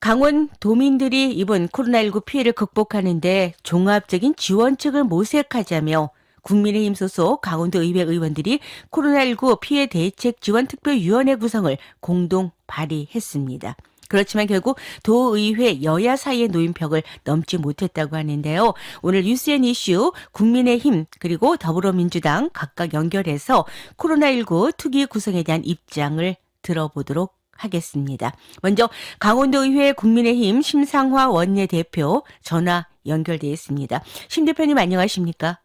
강원 도민들이 입은 코로나19 피해를 극복하는데 종합적인 지원책을 모색하자며 국민의힘 소속 강원도 의회 의원들이 코로나19 피해 대책 지원 특별위원회 구성을 공동 발의했습니다. 그렇지만 결국 도의회 여야 사이의 노인벽을 넘지 못했다고 하는데요. 오늘 뉴스앤 이슈 국민의힘 그리고 더불어민주당 각각 연결해서 코로나19 특위 구성에 대한 입장을 들어보도록 하겠습니다. 먼저 강원도의회 국민의힘 심상화 원내대표 전화 연결되어 있습니다. 심 대표님 안녕하십니까?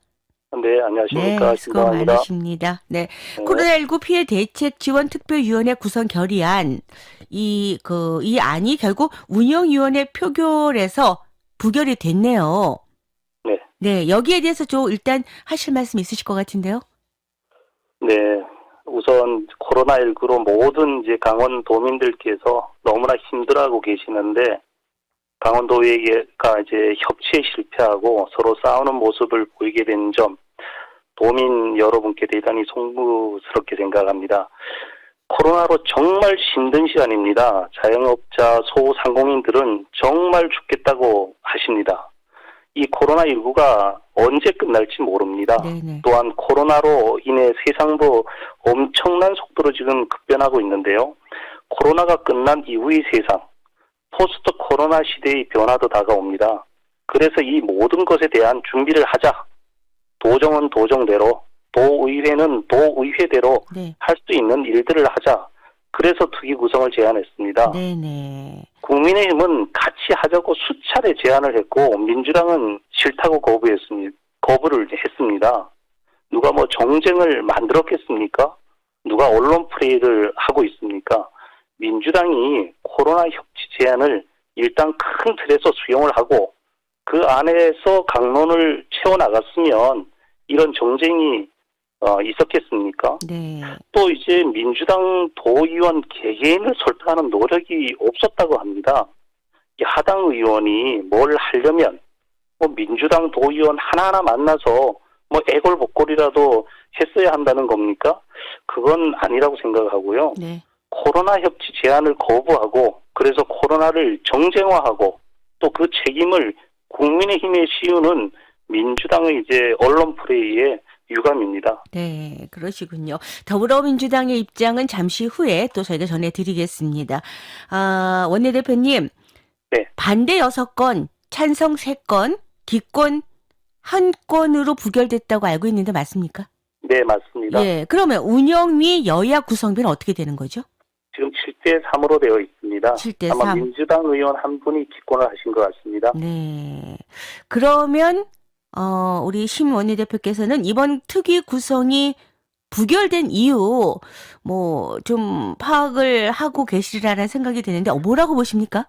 네, 안녕하십니까. 네, 수고. 많으십니다. 네. 네. 코로나19 피해 대책 지원 특별위원회 구성 결의안 이 그 이 안이 결국 운영위원회 표결에서 부결이 됐네요. 네. 네, 여기에 대해서 좀 일단 하실 말씀 있으실 것 같은데요. 네. 우선 코로나19로 모든 이제 강원 도민들께서 너무나 힘들어하고 계시는데 강원도의회가 이제 협치에 실패하고 서로 싸우는 모습을 보이게 된 점 도민 여러분께 대단히 송구스럽게 생각합니다. 코로나로 정말 힘든 시간입니다. 자영업자, 소상공인들은 정말 죽겠다고 하십니다. 이 코로나19가 언제 끝날지 모릅니다. 네네. 또한 코로나로 인해 세상도 엄청난 속도로 지금 급변하고 있는데요. 코로나가 끝난 이후의 세상, 포스트 코로나 시대의 변화도 다가옵니다. 그래서 이 모든 것에 대한 준비를 하자. 도정은 도정대로, 도의회는 도의회대로 네. 할수 있는 일들을 하자. 그래서 특위 구성을 제안했습니다. 네네. 국민의힘은 같이 하자고 수차례 제안을 했고 민주당은 싫다고 거부했습니다. 거부를 했습니다. 누가 뭐 정쟁을 만들었겠습니까? 누가 언론 플레이를 하고 있습니까? 민주당이 코로나 협치 제안을 일단 큰 틀에서 수용을 하고 그 안에서 강론을 채워 나갔으면 이런 정쟁이 어, 있었겠습니까? 네. 또 이제 민주당 도의원 개개인을 설득하는 노력이 없었다고 합니다. 이 하당 의원이 뭘 하려면 뭐 민주당 도의원 하나하나 만나서 뭐 애골복골이라도 했어야 한다는 겁니까? 그건 아니라고 생각하고요. 네. 코로나 협치 제안을 거부하고 그래서 코로나를 정쟁화하고 또 그 책임을 국민의힘에 씌우는 민주당의 이제 언론 플레이의 유감입니다. 네, 그러시군요. 더불어민주당의 입장은 잠시 후에 또 저희가 전해드리겠습니다. 아, 원내대표님. 네. 반대 6건, 찬성 3건, 기권 한 건으로 부결됐다고 알고 있는데 맞습니까? 네, 맞습니다. 예, 그러면 운영위 여야 구성비는 어떻게 되는 거죠? 지금 7대 3으로 되어 있습니다. 7대 아마 3. 민주당 의원 한 분이 기권을 하신 것 같습니다. 네. 그러면, 어, 우리 심 원내대표께서는 이번 특위 구성이 부결된 이유, 뭐, 좀 파악을 하고 계시리라는 생각이 드는데, 어, 뭐라고 보십니까?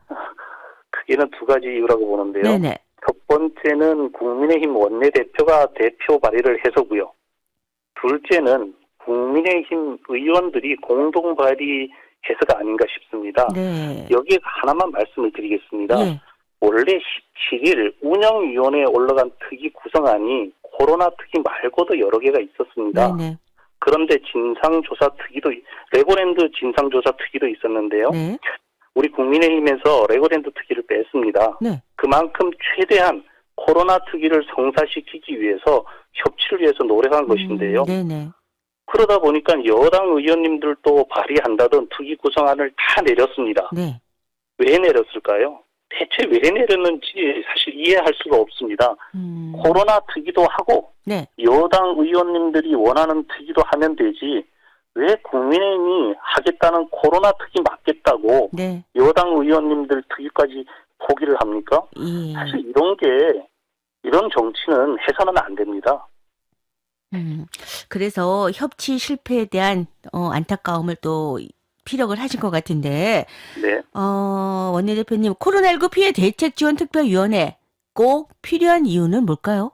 크게는 두 가지 이유라고 보는데요. 네네. 첫 번째는 국민의힘 원내대표가 대표 발의를 해서고요. 둘째는 국민의힘 의원들이 공동 발의해서가 아닌가 싶습니다. 네. 여기에 하나만 말씀을 드리겠습니다. 예. 원래 17일 운영위원회에 올라간 특위 구성안이 코로나 특위 말고도 여러 개가 있었습니다. 네네. 그런데 진상조사 특위도 레고랜드 진상조사 특위도 있었는데요. 네. 우리 국민의힘에서 레고랜드 특위를 뺐습니다. 네. 그만큼 최대한 코로나 특위를 성사시키기 위해서 협치를 위해서 노력한 것인데요. 음, 네네. 그러다 보니까 여당 의원님들도 발의한다던 특위 구성안을 다 내렸습니다. 네. 왜 내렸을까요? 대체 왜 내렸는지 사실 이해할 수가 없습니다. 음. 코로나 특위도 하고 네. 여당 의원님들이 원하는 특위도 하면 되지 왜 국민의힘이 하겠다는 코로나 특위 맞겠다고 네. 여당 의원님들 특위까지 포기를 합니까? 예. 사실 이런 게 이런 정치는 해서는 안 됩니다. 음. 그래서 협치 실패에 대한, 어, 안타까움을 또 피력을 하신 것 같은데, 네. 어, 원내대표님, 코로나19 피해 대책 지원 특별위원회 꼭 필요한 이유는 뭘까요?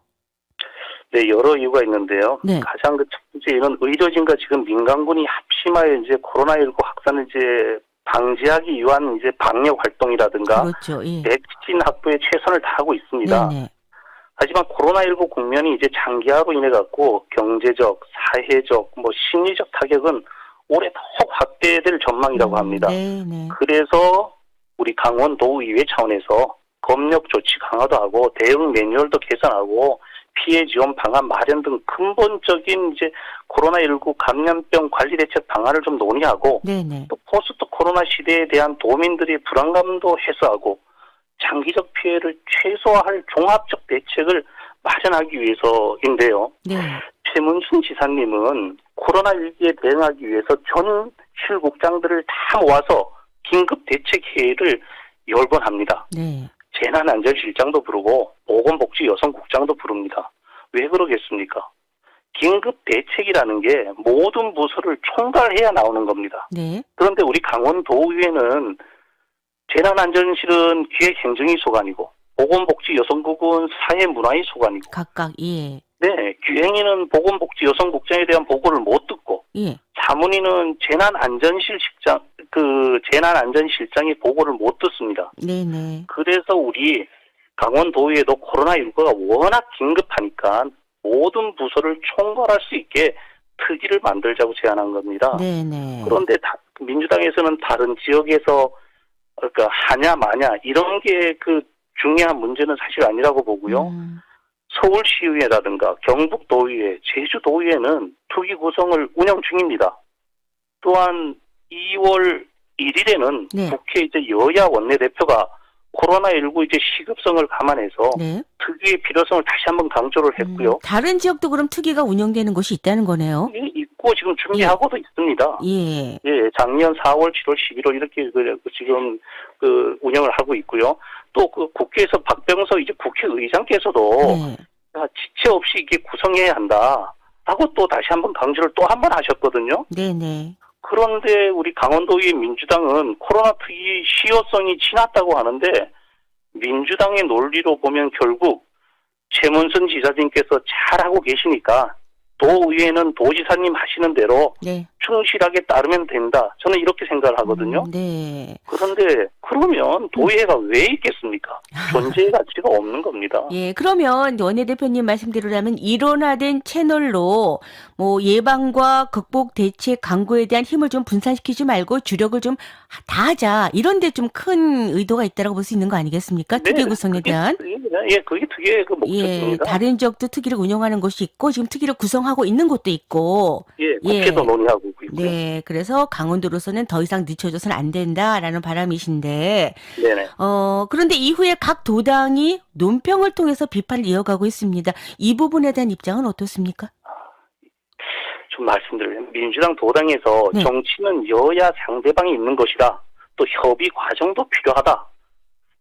네, 여러 이유가 있는데요. 네. 가장 그 첫 번째 이는 의료진과 지금 민간군이 합심하여 이제 코로나19 확산을 이제 방지하기 위한 이제 방역 활동이라든가 그렇죠. 예. 백신 확보에 최선을 다하고 있습니다. 네네. 하지만 코로나19 국면이 이제 장기화로 인해 갖고 경제적, 사회적, 뭐 심리적 타격은 올해 더욱 확대될 전망이라고 합니다. 네 네. 그래서 우리 강원 도의회 차원에서 검역 조치 강화도 하고 대응 매뉴얼도 개선하고 피해 지원 방안 마련 등 근본적인 이제 코로나19 감염병 관리 대책 방안을 좀 논의하고 네네. 또 포스트 코로나 시대에 대한 도민들의 불안감도 해소하고 장기적 피해를 최소화할 종합적 대책을 마련하기 위해서인데요. 네. 최문순 지사님은 코로나19에 대응하기 위해서 전 실국장들을 다 모아서 긴급 대책 회의를 열 번 합니다. 네. 재난안전실장도 부르고 보건복지 여성국장도 부릅니다. 왜 그러겠습니까? 긴급 대책이라는 게 모든 부서를 총괄해야 나오는 겁니다. 네. 그런데 우리 강원도의회는 재난안전실은 기획행정위 소관이고 보건복지 여성국은 사회문화위 소관이고 각각 예. 네 기행위는 보건복지 여성국장에 대한 보고를 못 듣고 예. 자문위는 재난안전실 실장 그 재난안전실장의 보고를 못 듣습니다. 네네. 그래서 우리 강원도의회도 코로나 19가 워낙 긴급하니까 모든 부서를 총괄할 수 있게 특위를 만들자고 제안한 겁니다. 네네. 그런데 다- 민주당에서는 다른 지역에서 그러니까 하냐 마냐 이런 게 그 중요한 문제는 사실 아니라고 보고요. 음, 서울시의회라든가 경북도의회, 제주도의회는 투기 구성을 운영 중입니다. 또한 2월 1일에는 네. 국회 이제 여야 원내대표가 코로나19 이제 시급성을 감안해서 네. 특위의 필요성을 다시 한번 강조를 했고요. 음, 다른 지역도 그럼 특위가 운영되는 곳이 있다는 거네요. 이게 있고 지금 준비하고도 있습니다. 예. 예, 작년 4월, 7월, 11월 이렇게 그 지금 그 운영을 하고 있고요. 또 그 국회에서 박병서 이제 국회의장께서도 네. 아, 지체 없이 이게 구성해야 한다. 라고 또 다시 한번 강조를 또 한 번 하셨거든요. 네네. 그런데 우리 강원도의 민주당은 코로나 특위 시효성이 지났다고 하는데 민주당의 논리로 보면 결국 최문순 지사님께서 잘하고 계시니까 도의회는 도지사님 하시는 대로 네. 충실하게 따르면 된다. 저는 이렇게 생각을 하거든요. 음, 네. 그런데 그러면 도의회가 왜 있겠습니까? 존재의 가치가 없는 겁니다. 예, 그러면 원내대표님 말씀대로라면 일원화된 채널로 뭐 예방과 극복 대책 강구에 대한 힘을 좀 분산시키지 말고 주력을 좀 다 하자. 이런 데 좀 큰 의도가 있다라고 볼 수 있는 거 아니겠습니까? 네, 특위 구성에 그게 대한. 예, 그게 특위의 그 예, 목적입니다. 다른 지역도 특위를 운영하는 곳이 있고 지금 특위를 구성하고 있는 곳도 있고. 예, 예. 국회도 논의하고 있고요. 네, 그래서 강원도로서는 더 이상 늦춰져서는 안 된다라는 바람이신데, 네네. 어, 그런데 이후에 각 도당이 논평을 통해서 비판을 이어가고 있습니다. 이 부분에 대한 입장은 어떻습니까? 좀 말씀드려요. 민주당 도당에서 네. 정치는 여야 상대방이 있는 것이다. 또 협의 과정도 필요하다.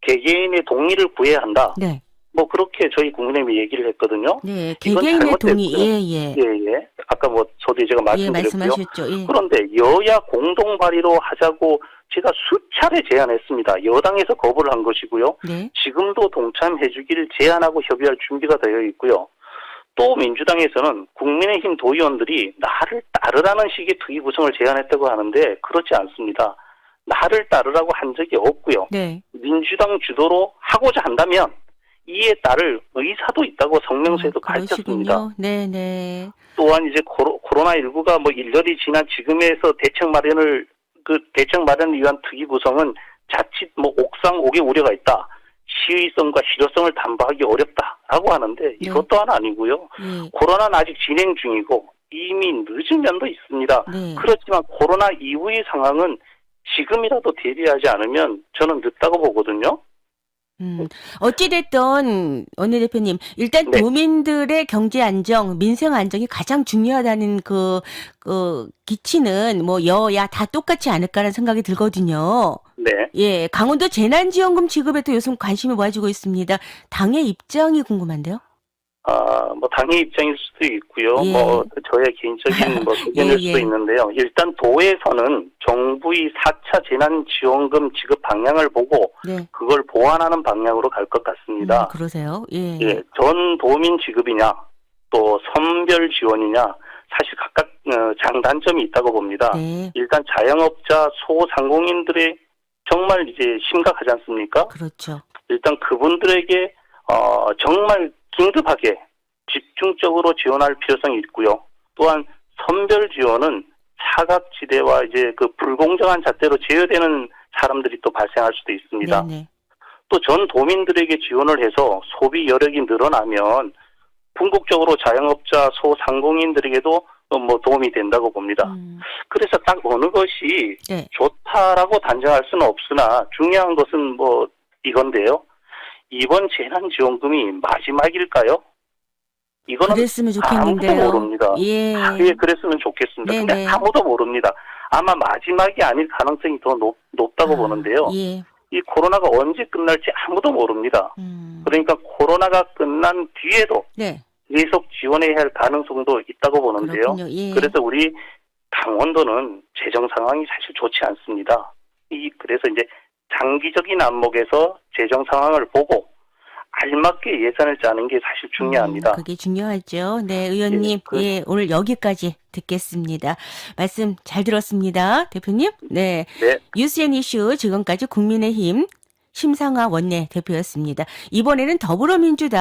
개개인의 동의를 구해야 한다. 네. 뭐 그렇게 저희 국민의힘이 얘기를 했거든요. 네, 개개인의. 동의, 예, 예. 예, 예. 아까 뭐 저도 제가 예, 말씀드렸고요. 예. 그런데 여야 공동 발의로 하자고 제가 수차례 제안했습니다. 여당에서 거부를 한 것이고요. 네. 지금도 동참해주기를 제안하고 협의할 준비가 되어 있고요. 또 민주당에서는 국민의힘 도의원들이 나를 따르라는 식의 특위 구성을 제안했다고 하는데 그렇지 않습니다. 나를 따르라고 한 적이 없고요. 네. 민주당 주도로 하고자 한다면 이에 따를 의사도 있다고 성명서에도 아, 가르쳤습니다. 그러시군요. 네, 네. 또한 이제 코로, 코로나19가 뭐 1년이 지난 지금에서 대책 마련을 그 대책 마련을 위한 특위 구성은 자칫 뭐 옥상 옥의 우려가 있다. 시의성과 실효성을 담보하기 어렵다라고 하는데 이것 또한 아니고요. 예. 코로나는 아직 진행 중이고 이미 늦은 면도 있습니다. 네. 그렇지만 코로나 이후의 상황은 지금이라도 대비하지 않으면 저는 늦다고 보거든요. 음, 어찌됐든, 원내 대표님, 일단 네. 도민들의 경제 안정, 민생 안정이 가장 중요하다는 그, 그, 기치는 뭐 여야 다 똑같지 않을까라는 생각이 들거든요. 네. 예, 강원도 재난지원금 지급에도 요즘 관심이 모아지고 있습니다. 당의 입장이 궁금한데요? 아, 뭐 당의 입장일 수도 있고요. 예. 뭐 저의 개인적인 뭐 의견일 예, 수도 예. 있는데요. 일단 도에서는 정부의 4차 재난 지원금 지급 방향을 보고 네. 그걸 보완하는 방향으로 갈 것 같습니다. 음, 그러세요? 예. 예, 전 도민 지급이냐 또 선별 지원이냐 사실 각각 어, 장단점이 있다고 봅니다. 네. 일단 자영업자 소상공인들의 정말 이제 심각하지 않습니까? 그렇죠. 일단 그분들에게 어, 정말 긴급하게 집중적으로 지원할 필요성이 있고요. 또한 선별 지원은 사각지대와 이제 그 불공정한 잣대로 제어되는 사람들이 또 발생할 수도 있습니다. 또 전 도민들에게 지원을 해서 소비 여력이 늘어나면 궁극적으로 자영업자, 소상공인들에게도 어, 뭐 도움이 된다고 봅니다. 음, 그래서 딱 어느 것이 네. 좋다라고 단정할 수는 없으나 중요한 것은 뭐 이건데요. 이번 재난지원금이 마지막일까요? 이거는 그랬으면 아무도 좋겠는데요. 모릅니다. 예. 예, 그랬으면 좋겠습니다. 네네. 근데 아무도 모릅니다. 아마 마지막이 아닐 가능성이 더 높, 높다고 아, 보는데요. 예. 이 코로나가 언제 끝날지 아무도 모릅니다. 음, 그러니까 코로나가 끝난 뒤에도 네. 계속 지원해야 할 가능성도 있다고 보는데요. 예. 그래서 우리 강원도는 재정 상황이 사실 좋지 않습니다. 이 그래서 이제 장기적인 안목에서 재정 상황을 보고 알맞게 예산을 짜는 게 사실 중요합니다. 음, 그게 중요하죠. 네, 의원님. 예, 그- 예, 오늘 여기까지 듣겠습니다. 말씀 잘 들었습니다. 대표님. 네. 네. 뉴스 앤 이슈 지금까지 국민의힘 심상화 원내 대표였습니다. 이번에는 더불어민주당